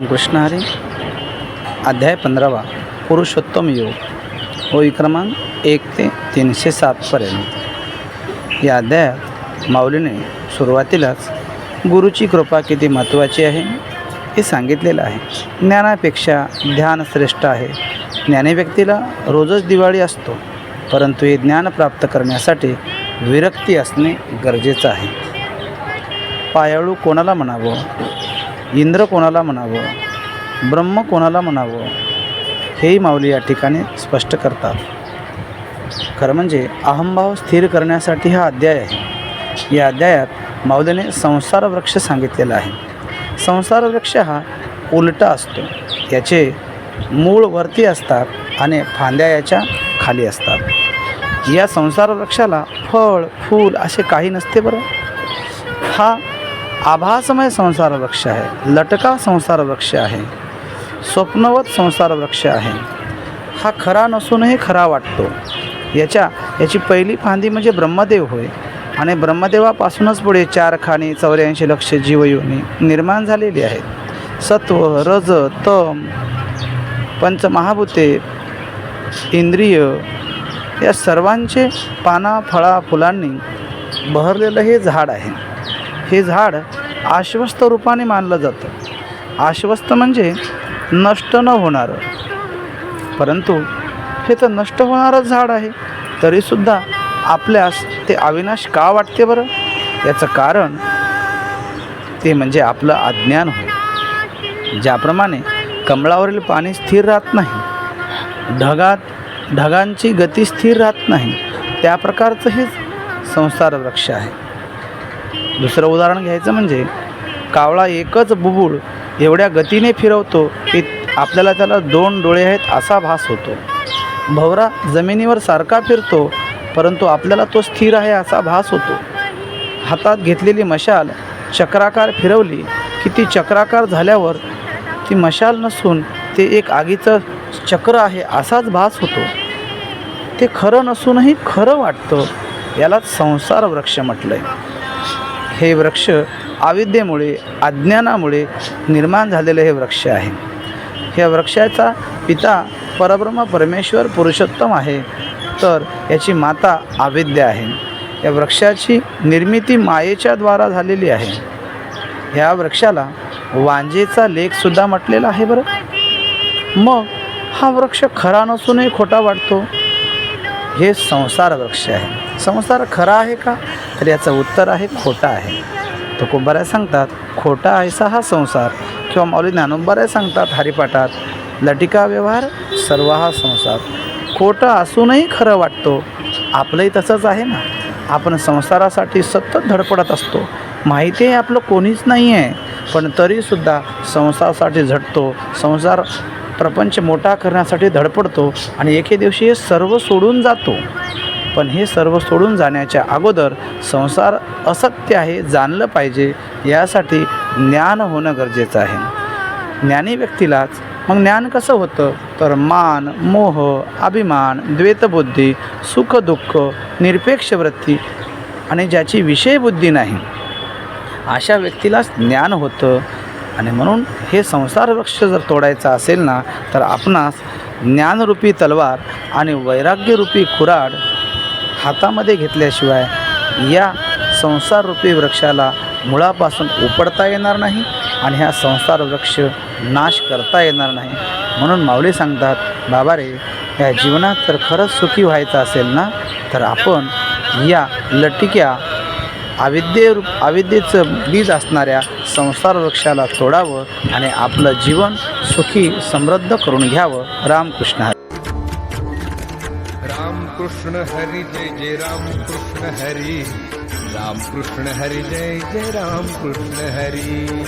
कृष्णहरी अध्याय पंधरावा पुरुषोत्तम योग होई क्रमांक एक ते तीनशे सातपर्यंत या अध्यायात माऊलीने सुरुवातीलाच गुरुची कृपा किती महत्त्वाची आहे हे सांगितलेलं आहे. ज्ञानापेक्षा ध्यान श्रेष्ठ आहे. ज्ञानी व्यक्तीला रोजच दिवाळी असतो परंतु हे ज्ञान प्राप्त करण्यासाठी विरक्ती असणे गरजेचं आहे. पायाळू कोणाला म्हणावं? इंद्र कोणाला म्हणावं? ब्रह्म कोणाला म्हणावं? हेही माऊली या ठिकाणी स्पष्ट करतात. खरं म्हणजे अहंभाव स्थिर करण्यासाठी हा अध्याय आहे. या अध्यायात माऊलीने संसार वृक्ष सांगितलेला आहे. संसार वृक्ष हा उलटा असतो. याचे मूळ वरती असतात आणि फांद्या याच्या खाली असतात. या संसार वृक्षाला फळ फूल असे काही नसते बरं. हा आभासमय संसार वृक्ष आहे लटका संसार वृक्ष आहे स्वप्नवत संसार वृक्ष आहे. हा खरा नसूनही खरा वाटतो. याच्या याची पहिली फांदी म्हणजे ब्रह्मदेव होय. आणि ब्रह्मदेवापासूनच पुढे चार खाणी चौऱ्याऐंशी लक्ष जीवयोनी निर्माण झालेली आहेत. सत्व रज तम पंचमहाभूते इंद्रिय या सर्वांचे पाना फळा फुलांनी बहरलेलं हे झाड आहे. हे झाड आश्वस्त रूपाने मानलं जातं. आश्वस्त म्हणजे नष्ट न होणारं. परंतु हे तर नष्ट होणारंच झाड आहे. तरीसुद्धा आपल्यास ते अविनाश का वाटते बरं? याचं कारण ते म्हणजे आपलं अज्ञान होय. ज्याप्रमाणे कमळावरील पाणी स्थिर राहत नाही ढगात ढगांची गती स्थिर राहत नाही त्या प्रकारचं हेच संसार वृक्ष आहे. दुसरं उदाहरण घ्यायचं म्हणजे कावळा एकच बुबुळ एवढ्या गतीने फिरवतो की आपल्याला त्याला दोन डोळे आहेत असा भास होतो. भवरा जमिनीवर सारखा फिरतो परंतु आपल्याला तो स्थिर आहे असा भास होतो. हातात घेतलेली मशाल चक्राकार फिरवली की ती चक्राकार झाल्यावर ती मशाल नसून ते एक आगीचं चक्र आहे असाच भास होतो. ते खरं नसूनही खरं वाटतं यालाच संसार वृक्ष म्हटलं आहे हे वृक्ष अविद्येमुळे अज्ञानामुळे निर्माण झालेले हे वृक्ष आहे. ह्या वृक्षाचा पिता परब्रह्म परमेश्वर पुरुषोत्तम आहे तर याची माता अविद्या आहे. या वृक्षाची निर्मिती मायेच्या द्वारा झालेली आहे. ह्या वृक्षाला वांजेचा लेखसुद्धा म्हटलेला आहे बरं. मग हा वृक्ष खरा नसूनही खोटा वाटतो? हे संसार वृक्ष आहे. संसार खरा आहे का? तर याचं उत्तर आहे खोटा आहे. तुकोबाराय सांगतात खोटा आहेसा हा संसार. किंवा माऊली ज्ञानोबाराय सांगतात हरिपाठात लटिका व्यवहार सर्व हा संसार. खोटं असूनही खरं वाटतो. आपलंही तसंच आहे ना? आपण संसारासाठी सतत धडपडत असतो. माहिती आहे आपलं कोणीच नाही आहे पण तरीसुद्धा संसारासाठी झटतो. संसार प्रपंच मोठा करण्यासाठी धडपडतो आणि एके दिवशी हे सर्व सोडून जातो. पण हे सर्व सोडून जाण्याच्या अगोदर संसार असत्य आहे जाणलं पाहिजे यासाठी ज्ञान होणं गरजेचं आहे. ज्ञानी व्यक्तीलाच मग ज्ञान कसं होतं? तर मान मोह अभिमान द्वैतबुद्धी सुख दुःख निरपेक्ष वृत्ती आणि ज्याची विषयबुद्धी नाही. अशा व्यक्तीलाच ज्ञान होतं. आणि म्हणून हे संसार वृक्ष जर तोडायचा असेल ना तर आपणास ज्ञानरूपी तलवार आणि वैराग्यरूपी खुराड हातामध्ये घेतल्याशिवाय या संसाररूपी वृक्षाला मुळापासून उपडता येणार नाही आणि हा संसार वृक्ष नाश करता येणार नाही. म्हणून माऊली सांगतात बाबा रे या जीवनात जर खरंच सुखी व्हायचं असेल ना तर आपण या लटिक्या अविद्येरूप अविद्येचं बीज असणाऱ्या संसार वृक्षाला तोडावं आणि आपलं जीवन सुखी समृद्ध करून घ्यावं. रामकृष्ण हरी. रामकृष्ण हरी जय जय राम कृष्ण हरी. रामकृष्ण हरी जय जय राम कृष्ण हरी.